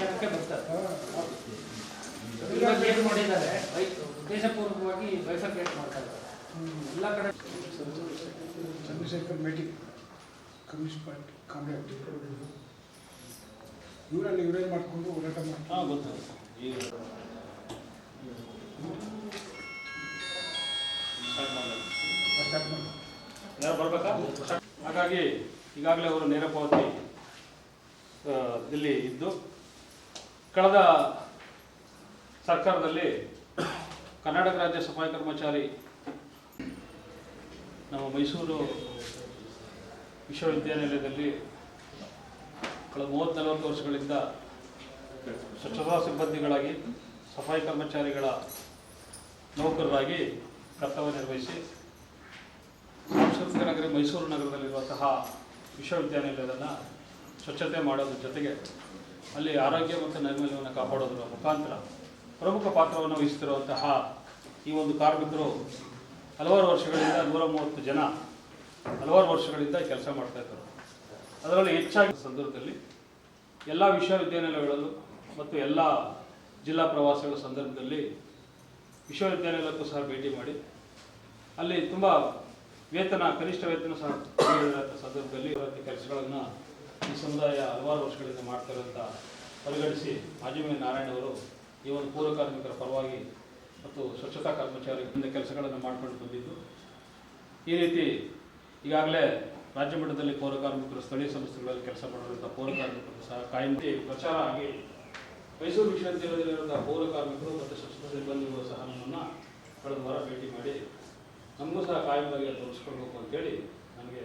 ಅರ್ಧಕ್ಕೆ ಬರ್ತಾರೆ ಮಾಡಿದ್ದಾರೆ ಉದ್ದೇಶಪೂರ್ವಕವಾಗಿ ಬೈಫರ್ಕೇಟ್ ಮಾಡ್ತಾ ಇದ್ದಾರೆ ಎಲ್ಲ ಕಡೆ ಚಂದ್ರಶೇಖರ್ ಮೇಟಿ ಕಮ್ಯುನಿಸ್ಟ್ ಪಾರ್ಟಿ ಕಾಂಗ್ರೆಸ್ ಇವರಲ್ಲಿ ಇವರೇ ಮಾಡಿಕೊಂಡು ಹೋರಾಟ ಮಾಡ್ತಾರೆ ಹಾಂ ಗೊತ್ತು ಈಗ ಹಾಗಾಗಿ ಈಗಾಗಲೇ ಅವರು ನೇರ ಪಾವತಿ ಇಲ್ಲಿ ಇದ್ದು, ಕಳೆದ ಸರ್ಕಾರದಲ್ಲಿ ಕರ್ನಾಟಕ ರಾಜ್ಯ ಸಫಾಯಿ ಕರ್ಮಚಾರಿ ನಮ್ಮ ಮೈಸೂರು ವಿಶ್ವವಿದ್ಯಾನಿಲಯದಲ್ಲಿ ಕಳೆದ ಮೂವತ್ತು ನಲವತ್ತು ವರ್ಷಗಳಿಂದ ಸ್ವಚ್ಛತಾ ಸಿಬ್ಬಂದಿಗಳಾಗಿ ಸಫಾಯಿ ಕರ್ಮಚಾರಿಗಳ ನೌಕರರಾಗಿ ಕರ್ತವ್ಯ ನಿರ್ವಹಿಸಿ ಸಾಂಸ್ಕೃತಿಕ ನಗರಿ ಮೈಸೂರು ನಗರದಲ್ಲಿರುವಂತಹ ವಿಶ್ವವಿದ್ಯಾನಿಲಯವನ್ನು ಸ್ವಚ್ಛತೆ ಮಾಡೋದ್ರ ಜೊತೆಗೆ ಅಲ್ಲಿ ಆರೋಗ್ಯ ಮತ್ತು ನೈರ್ಮಲ್ಯವನ್ನು ಕಾಪಾಡೋದ್ರ ಮುಖಾಂತರ ಪ್ರಮುಖ ಪಾತ್ರವನ್ನು ವಹಿಸುತ್ತಿರುವಂತಹ ಈ ಒಂದು ಕಾರ್ಮಿಕರು ಹಲವಾರು ವರ್ಷಗಳಿಂದ ನೂರ ಮೂವತ್ತು ಜನ ಹಲವಾರು ವರ್ಷಗಳಿಂದ ಕೆಲಸ ಮಾಡ್ತಾ ಇದ್ದರು. ಅದರಲ್ಲಿ ಹೆಚ್ಚಾಗಿ ಸಂದರ್ಭದಲ್ಲಿ ಎಲ್ಲ ವಿಶ್ವವಿದ್ಯಾನಿಲಯಗಳಲ್ಲೂ ಮತ್ತು ಎಲ್ಲ ಜಿಲ್ಲಾ ಪ್ರವಾಸಗಳ ಸಂದರ್ಭದಲ್ಲಿ ವಿಶ್ವವಿದ್ಯಾನಿಲಯಕ್ಕೂ ಸಹ ಭೇಟಿ ಮಾಡಿ, ಅಲ್ಲಿ ತುಂಬ ವೇತನ, ಕನಿಷ್ಠ ವೇತನ ಸಹ ನೀಡಿದಂಥ ಸಂದರ್ಭದಲ್ಲಿ ಕೆಲಸಗಳನ್ನು ಈ ಸಮುದಾಯ ಹಲವಾರು ವರ್ಷಗಳಿಂದ ಮಾಡ್ತಾರಂತ ಪರಿಗಣಿಸಿ ಮಾಜಿ ಮೇಯರ್ ನಾರಾಯಣ ಅವರು ಈ ಒಂದು ಪೂರ್ವ ಕಾರ್ಮಿಕರ ಪರವಾಗಿ ಮತ್ತು ಸ್ವಚ್ಛತಾ ಕರ್ಮಚಾರಿಗಳಿಂದ ಕೆಲಸಗಳನ್ನು ಮಾಡಿಕೊಂಡು ಬಂದಿದ್ದು. ಈ ರೀತಿ ಈಗಾಗಲೇ ರಾಜ್ಯ ಮಟ್ಟದಲ್ಲಿ ಪೌರ ಕಾರ್ಮಿಕರು, ಸ್ಥಳೀಯ ಸಂಸ್ಥೆಗಳಲ್ಲಿ ಕೆಲಸ ಮಾಡಿರುವಂಥ ಪೌರ ಕಾರ್ಮಿಕರು ಸಹ ಕಾಯಂತಿ ಪ್ರಚಾರ ಆಗಿ ಮೈಸೂರು ವಿಶ್ವವಿದ್ಯಾಲಯದಲ್ಲಿರುವಂಥ ಪೌರ ಕಾರ್ಮಿಕರು ಮತ್ತು ಸ್ವಚ್ಛತಾ ಸಿಬ್ಬಂದಿಗಳು ಸಹ ನಮ್ಮನ್ನು ಕಳೆದ ವಾರ ಭೇಟಿ ಮಾಡಿ ನಮಗೂ ಸಹ ಕಾಯಂಬಾಗಿ ತೋರಿಸ್ಕೊಳ್ಬೇಕು ಅಂತೇಳಿ ನನಗೆ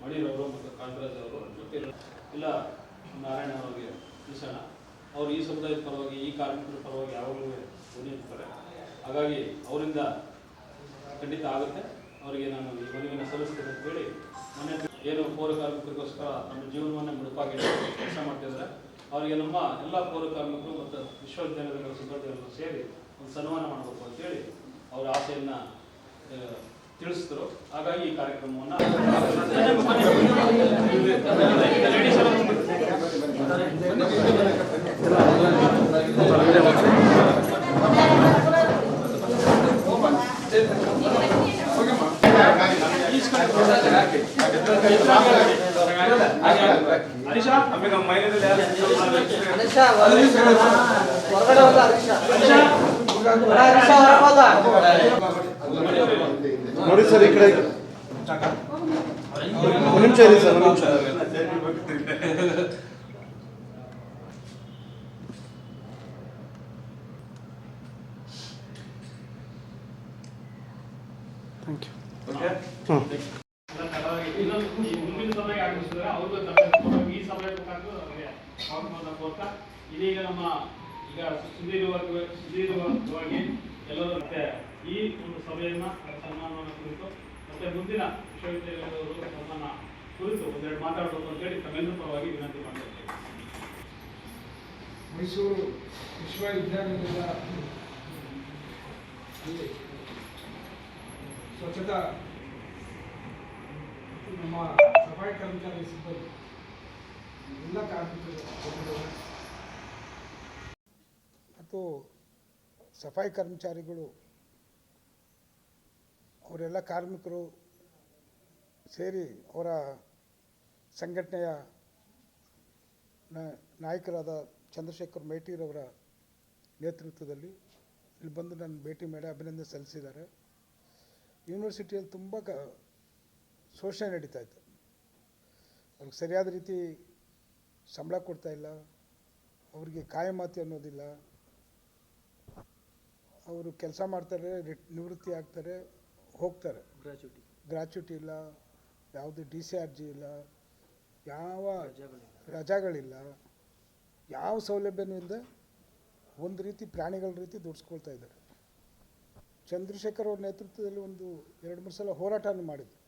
ಮಣಿರವರು ಮತ್ತು ಕಾಂತರಾಜ್ ಅವರು ಜೊತೆ ಇಲ್ಲ, ನಾರಾಯಣ ಅವರಿಗೆ ತಿಳಿಸೋಣ. ಅವರು ಈ ಸಮುದಾಯದ ಪರವಾಗಿ, ಈ ಕಾರ್ಮಿಕರ ಪರವಾಗಿ ಯಾವಾಗಲೂ ಧ್ವನಿ ಇರ್ತಾರೆ ಹಾಗಾಗಿ ಅವರಿಂದ ಖಂಡಿತ ಆಗುತ್ತೆ. ಅವರಿಗೆ ನಾನು ಈ ಮನವಿಯನ್ನು ಸಲ್ಲಿಸ್ತೇನೆ ಅಂತೇಳಿ ಮನೆ ಏನು ಪೌರ ಕಾರ್ಮಿಕರಿಗೋಸ್ಕರ ನಮ್ಮ ಜೀವನವನ್ನೇ ಮುಡುಪಾಗಿ ಕೆಲಸ ಮಾಡ್ತಿದ್ದಾರೆ. ಅವರಿಗೆ ನಮ್ಮ ಎಲ್ಲ ಪೌರ ಕಾರ್ಮಿಕರು ಮತ್ತು ವಿಶ್ವವಿದ್ಯಾಲಯಗಳ ಸಿಬ್ಬಂದಿಗಳನ್ನು ಸೇರಿ ಒಂದು ಸನ್ಮಾನ ಮಾಡಬೇಕು ಅಂತೇಳಿ ಅವರ ಆಸೆಯನ್ನು ತಿಳಿಸಿದ್ರು. ಹಾಗಾಗಿ ಈ ಕಾರ್ಯಕ್ರಮವನ್ನು ನೋಡಿ ಸರ್ ಈ ಕಡೆ. ಒಂದು ನಿಮಿಷ ಇರಿ ಸರ್ ಒಂದು ನಿಮಿಷ. ಸ್ವಾಗತವನ್ನು ಕೋರ್ತಾ ಇದೀಗ ನಮ್ಮ ಈಗ ಸುದೀರ್ಘವಾಗಿ ಸುದೀರ್ಘವಾಗಿ ಎಲ್ಲರೂ ಮತ್ತೆ ಈ ಒಂದು ಸಭೆಯನ್ನು ಸನ್ಮಾನವನ್ನು ಕುರಿತು ಮತ್ತೆ ಮುಂದಿನ ವಿಶ್ವವಿದ್ಯಾಲಯದವರು ಸನ್ಮಾನ ಕುರಿತು ಒಂದೆರಡು ಮಾತಾಡಬೇಕು ಅಂತೇಳಿ ತಮ್ಮೆಲ್ಲರ ಪರವಾಗಿ ವಿನಂತಿ ಮಾಡಿದ್ದೇವೆ ಮೈಸೂರು ವಿಶ್ವವಿದ್ಯಾನಿಲಯದ ಸ್ವಚ್ಛತಾ ನಮ್ಮ ಸಫಾಯಿ ಕರ್ಮಚಾರಿ ಸಿಬ್ಬಂದಿ. ಮತ್ತು ಸಫಾಯಿ ಕರ್ಮಚಾರಿಗಳು, ಅವರೆಲ್ಲ ಕಾರ್ಮಿಕರು ಸೇರಿ ಅವರ ಸಂಘಟನೆಯ ನಾಯಕರಾದ ಚಂದ್ರಶೇಖರ್ ಮೇಟಿರವರ ನೇತೃತ್ವದಲ್ಲಿ ಇಲ್ಲಿ ಬಂದು ನನ್ನ ಭೇಟಿ ಮಾಡಿ ಅಭಿನಂದನೆ ಸಲ್ಲಿಸಿದ್ದಾರೆ. ಯೂನಿವರ್ಸಿಟಿಯಲ್ಲಿ ತುಂಬ ಕ, ಶೋಷಣೆ ನಡೀತಾ ಇತ್ತು. ಅವ್ರಿಗೆ ಸರಿಯಾದ ರೀತಿ ಸಂಬಳ ಕೊಡ್ತಾ ಇಲ್ಲ ಅವರಿಗೆ ಕಾಯಮಾತಿ ಅನ್ನೋದಿಲ್ಲ. ಅವರು ಕೆಲಸ ಮಾಡ್ತಾರೆ ರಿಟ್ ನಿವೃತ್ತಿ ಆಗ್ತಾರೆ ಹೋಗ್ತಾರೆ. ಗ್ರಾಚ್ಯುಟಿ ಗ್ರಾಚ್ಯುಟಿ ಇಲ್ಲ ಯಾವುದು ಡಿ ಸಿ ಆರ್ ಜಿ ಇಲ್ಲ ಯಾವ ರಜೆಗಳಿಲ್ಲ. ಯಾವ ಸೌಲಭ್ಯನೂ ಇಲ್ಲದೆ ಒಂದು ರೀತಿ ಪ್ರಾಣಿಗಳ ರೀತಿ ದುಡಿಸ್ಕೊಳ್ತಾ ಇದ್ದಾರೆ. ಚಂದ್ರಶೇಖರ್ ಅವ್ರ ನೇತೃತ್ವದಲ್ಲಿ ಒಂದು ಎರಡು ಮೂರು ಸಲ ಹೋರಾಟವನ್ನು ಮಾಡಿದ್ವಿ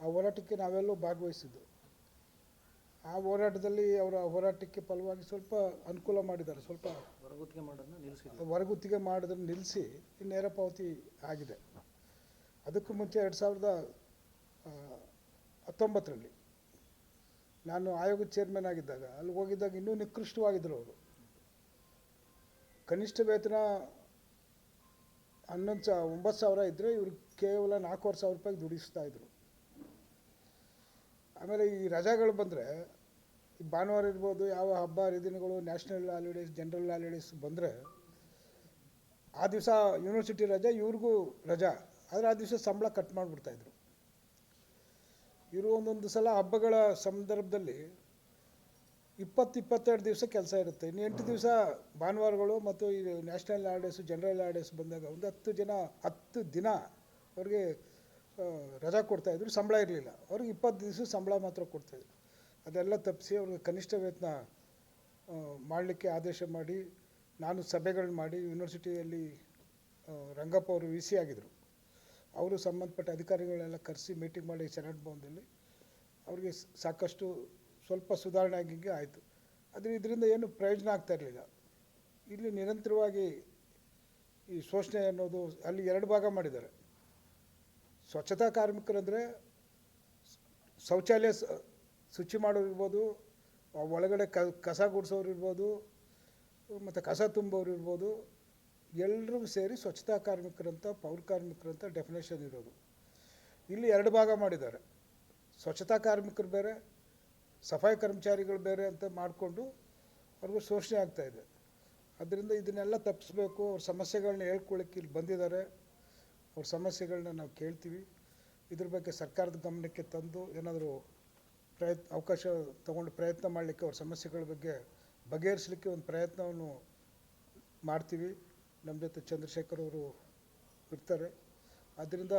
ಆ ಹೋರಾಟಕ್ಕೆ ನಾವೆಲ್ಲೂ ಭಾಗವಹಿಸಿದ್ದು. ಆ ಹೋರಾಟದಲ್ಲಿ ಅವರ ಹೋರಾಟಕ್ಕೆ ಫಲವಾಗಿ ಸ್ವಲ್ಪ ಅನುಕೂಲ ಮಾಡಿದ್ದಾರೆ. ಸ್ವಲ್ಪ ಹೊರಗುತ್ತಿಗೆ ಮಾಡೋದನ್ನ ನಿಲ್ಲಿಸಿ ಹೊರಗುತ್ತಿಗೆ ಮಾಡೋದನ್ನು ನಿಲ್ಲಿಸಿ ನೇರ ಪಾವತಿ ಆಗಿದೆ. ಅದಕ್ಕೂ ಮುಂಚೆ ಎರಡು ಸಾವಿರದ ಹತ್ತೊಂಬತ್ತರಲ್ಲಿ ನಾನು ಆಯೋಗದ ಚೇರ್ಮನ್ ಆಗಿದ್ದಾಗ ಅಲ್ಲಿ ಹೋಗಿದ್ದಾಗ ಇನ್ನೂ ನಿಕೃಷ್ಟವಾಗಿದ್ದರು ಅವರು. ಕನಿಷ್ಠ ವೇತನ ಹನ್ನೊಂದು ಸಾ ಒಂಬತ್ತು ಸಾವಿರ ಇದ್ದರೆ ಇವರು ಕೇವಲ ನಾಲ್ಕೂವರೆ ಸಾವಿರ ರೂಪಾಯಿಗೆ ದುಡಿಸ್ತಾ ಇದ್ರು. ಆಮೇಲೆ ಈ ರಜಾಗಳು ಬಂದರೆ ಭಾನುವಾರ ಇರ್ಬೋದು, ಯಾವ ಹಬ್ಬ, ಹರಿದಿನಗಳು ನ್ಯಾಷನಲ್ ಹಾಲಿಡೇಸ್ ಜನರಲ್ ಹಾಲಿಡೇಸ್ ಬಂದರೆ, ಆ ದಿವಸ ಯೂನಿವರ್ಸಿಟಿ ರಜೆ, ಇವ್ರಿಗೂ ರಜಾ. ಆದರೆ ಆ ದಿವಸ ಸಂಬಳ ಕಟ್ ಮಾಡಿಬಿಡ್ತಾಯಿದ್ರು ಇವರು ಒಂದೊಂದು ಸಲ ಹಬ್ಬಗಳ ಸಂದರ್ಭದಲ್ಲಿ ಇಪ್ಪತ್ತು ಇಪ್ಪತ್ತೆರಡು ದಿವಸ ಕೆಲಸ ಇರುತ್ತೆ. ಇನ್ನು ಎಂಟು ದಿವಸ ಭಾನುವಾರಗಳು ಮತ್ತು ಈ ನ್ಯಾಷನಲ್ ಹಾಲಿಡೇಸು ಜನರಲ್ ಹಾಲಿಡೇಸ್ ಬಂದಾಗ ಒಂದು ಹತ್ತು ಜನ, ಹತ್ತು ದಿನ ಅವ್ರಿಗೆ ರಜಾ ಕೊಡ್ತಾಯಿದ್ರು ಸಂಬಳ ಇರಲಿಲ್ಲ. ಅವ್ರಿಗೆ ಇಪ್ಪತ್ತು ದಿವಸ ಸಂಬಳ ಮಾತ್ರ ಕೊಡ್ತಾಯಿದ್ರು ಅದೆಲ್ಲ ತಪ್ಪಿಸಿ ಅವ್ರಿಗೆ ಕನಿಷ್ಠ ವೇತನ ಮಾಡಲಿಕ್ಕೆ ಆದೇಶ ಮಾಡಿ, ನಾನು ಸಭೆಗಳನ್ನ ಮಾಡಿ, ಯೂನಿವರ್ಸಿಟಿಯಲ್ಲಿ ರಂಗಪ್ಪ ಅವರು ವಿ ಸಿ ಆಗಿದ್ದರು ಅವರು ಸಂಬಂಧಪಟ್ಟ ಅಧಿಕಾರಿಗಳೆಲ್ಲ ಕರೆಸಿ ಮೀಟಿಂಗ್ ಮಾಡಿ ಭವನದಲ್ಲಿ ಅವ್ರಿಗೆ ಸಾಕಷ್ಟು ಸ್ವಲ್ಪ ಸುಧಾರಣೆ ಆಗಿಂಗೆ ಆಯಿತು. ಆದರೆ ಇದರಿಂದ ಏನು ಪ್ರಯೋಜನ ಆಗ್ತಾ ಇರಲಿಲ್ಲ. ಇಲ್ಲಿ ನಿರಂತರವಾಗಿ ಈ ಶೋಷಣೆ ಅನ್ನೋದು ಅಲ್ಲಿ ಎರಡು ಭಾಗ ಮಾಡಿದ್ದಾರೆ. ಸ್ವಚ್ಛತಾ ಕಾರ್ಮಿಕರಂದರೆ ಶೌಚಾಲಯ ಶುಚಿ ಮಾಡೋರು ಇರ್ಬೋದು ಒಳಗಡೆ ಕ, ಕಸ ಗುಡಿಸೋರು ಇರ್ಬೋದು, ಮತ್ತು ಕಸ ತುಂಬೋರು ಇರ್ಬೋದು ಎಲ್ಲರೂ ಸೇರಿ ಸ್ವಚ್ಛತಾ ಕಾರ್ಮಿಕರಂತ, ಪೌರ ಕಾರ್ಮಿಕರಂತ ಡೆಫಿನೇಷನ್ ಇರೋದು. ಇಲ್ಲಿ ಎರಡು ಭಾಗ ಮಾಡಿದ್ದಾರೆ. ಸ್ವಚ್ಛತಾ ಕಾರ್ಮಿಕರು ಬೇರೆ, ಸಫಾಯಿ ಕರ್ಮಚಾರಿಗಳು ಬೇರೆ ಅಂತ ಮಾಡಿಕೊಂಡು ಅವ್ರಿಗೂ ಶೋಷಣೆ ಆಗ್ತಾಯಿದೆ ಅದರಿಂದ ಇದನ್ನೆಲ್ಲ ತಪ್ಪಿಸ್ಬೇಕು, ಅವ್ರ ಸಮಸ್ಯೆಗಳನ್ನ ಹೇಳ್ಕೊಳ್ಳಿಕ್ಕೆ ಇಲ್ಲಿ ಬಂದಿದ್ದಾರೆ. ಅವ್ರ ಸಮಸ್ಯೆಗಳನ್ನ ನಾವು ಕೇಳ್ತೀವಿ. ಇದ್ರ ಬಗ್ಗೆ ಸರ್ಕಾರದ ಗಮನಕ್ಕೆ ತಂದು ಏನಾದರೂ ಪ್ರಯತ್ನ, ಅವಕಾಶ ತಗೊಂಡು ಪ್ರಯತ್ನ ಮಾಡಲಿಕ್ಕೆ ಅವ್ರ ಸಮಸ್ಯೆಗಳ ಬಗ್ಗೆ ಬಗೆಹರಿಸಲಿಕ್ಕೆ ಒಂದು ಪ್ರಯತ್ನವನ್ನು ಮಾಡ್ತೀವಿ. ನಮ್ಮ ಜೊತೆ ಚಂದ್ರಶೇಖರ್ ಅವರು ಇರ್ತಾರೆ. ಆದ್ದರಿಂದ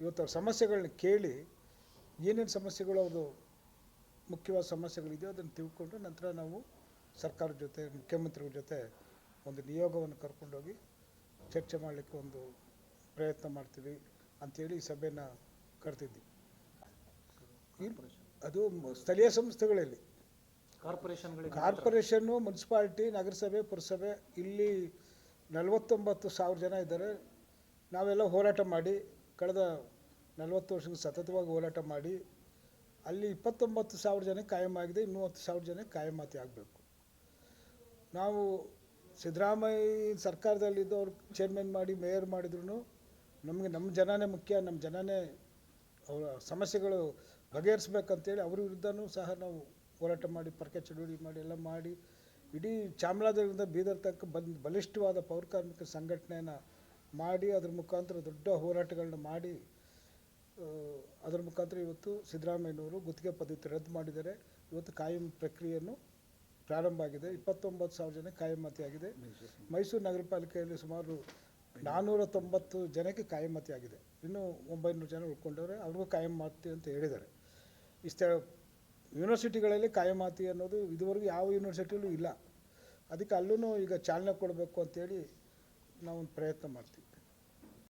ಇವತ್ತು ಅವ್ರ ಸಮಸ್ಯೆಗಳನ್ನ ಕೇಳಿ ಏನೇನು ಸಮಸ್ಯೆಗಳು ಅವರು ಮುಖ್ಯವಾದ ಸಮಸ್ಯೆಗಳಿದೆಯೋ ಅದನ್ನು ತಿಳ್ಕೊಂಡು ನಂತರ ನಾವು ಸರ್ಕಾರದ ಜೊತೆ, ಮುಖ್ಯಮಂತ್ರಿಗಳ ಜೊತೆ ಒಂದು ನಿಯೋಗವನ್ನು ಕರ್ಕೊಂಡೋಗಿ ಚರ್ಚೆ ಮಾಡಲಿಕ್ಕೆ ಒಂದು ಪ್ರಯತ್ನ ಮಾಡ್ತೀವಿ ಅಂಥೇಳಿ ಈ ಸಭೆನ ಇಲ್- ಅದು ಸ್ಥಳೀಯ ಸಂಸ್ಥೆಗಳಲ್ಲಿ. ಕಾರ್ಪೊರೇಷನ್ಗಳಿಗೆ ಕಾರ್ಪೊರೇಷನ್ನು ಮುನ್ಸಿಪಾಲ್ಟಿ ನಗರಸಭೆ ಪುರಸಭೆ ಇಲ್ಲಿ ನಲವತ್ತೊಂಬತ್ತು ಸಾವಿರ ಜನ ಇದ್ದಾರೆ. ನಾವೆಲ್ಲ ಹೋರಾಟ ಮಾಡಿ ಕಳೆದ ನಲವತ್ತು ವರ್ಷಕ್ಕೆ ಸತತವಾಗಿ ಹೋರಾಟ ಮಾಡಿ ಅಲ್ಲಿ ಇಪ್ಪತ್ತೊಂಬತ್ತು ಸಾವಿರ ಜನ ಕಾಯಂ ಆಗಿದೆ ಇನ್ನೂ ಹತ್ತು ಸಾವಿರ ಜನ ಕಾಯಮಾತಿ ಆಗಬೇಕು. ನಾವು ಸಿದ್ದರಾಮಯ್ಯ ಸರ್ಕಾರದಲ್ಲಿದ್ದು ಅವ್ರು ಚೇರ್ಮನ್ ಮಾಡಿ ಮೇಯರ್ ಮಾಡಿದ್ರು ನಮಗೆ ನಮ್ಮ ಜನನೇ ಮುಖ್ಯ ನಮ್ಮ ಜನನೇ ಅವರ ಸಮಸ್ಯೆಗಳು ಬಗೆಹರಿಸ್ಬೇಕಂತೇಳಿ ಅವ್ರ ವಿರುದ್ಧನೂ ಸಹ ನಾವು ಹೋರಾಟ ಮಾಡಿ ಪರಕೆ ಚಳುವಳಿ ಮಾಡಿ, ಎಲ್ಲ ಮಾಡಿ, ಇಡೀ ಚಾಮರಾಜನಗರದಿಂದ ಬೀದರ್ ತನಕ ಬಂದು ಬಲಿಷ್ಠವಾದ ಪೌರ ಕಾರ್ಮಿಕ ಸಂಘಟನೆಯನ್ನು ಮಾಡಿ, ಅದ್ರ ಮುಖಾಂತರ ದೊಡ್ಡ ಹೋರಾಟಗಳನ್ನ ಮಾಡಿ ಅದರ ಮುಖಾಂತರ ಇವತ್ತು ಸಿದ್ದರಾಮಯ್ಯನವರು ಗುತ್ತಿಗೆ ಪದ್ಧತಿ ರದ್ದು ಮಾಡಿದ್ದಾರೆ. ಇವತ್ತು ಕಾಯಂ ಪ್ರಕ್ರಿಯೆಯನ್ನು ಪ್ರಾರಂಭ ಆಗಿದೆ. ಇಪ್ಪತ್ತೊಂಬತ್ತು ಸಾವಿರ ಜನ ಕಾಯಮತಿ ಆಗಿದೆ ಮೈಸೂರು ನಗರ ಪಾಲಿಕೆಯಲ್ಲಿ ಸುಮಾರು ನಾನ್ನೂರ ತೊಂಬತ್ತು ಜನಕ್ಕೆ ಕಾಯಮತಿ ಆಗಿದೆ ಇನ್ನೂ ಒಂಬೈನೂರು ಜನ ಉಳ್ಕೊಂಡವ್ರೆ, ಅವ್ರಿಗೂ ಕಾಯಂ ಮಾಡ್ತೀವಿ ಅಂತ ಹೇಳಿದ್ದಾರೆ. ಇಷ್ಟ ಯೂನಿವರ್ಸಿಟಿಗಳಲ್ಲಿ ಕಾಯಮಾತಿ ಅನ್ನೋದು ಇದುವರೆಗೂ ಯಾವ ಯೂನಿವರ್ಸಿಟಿಯಲ್ಲೂ ಇಲ್ಲ. ಅದಕ್ಕೆ ಅಲ್ಲೂ ಈಗ ಚಾಲನೆ ಕೊಡಬೇಕು ಅಂತೇಳಿ ನಾವೊಂದು ಪ್ರಯತ್ನ ಮಾಡ್ತೀವಿ.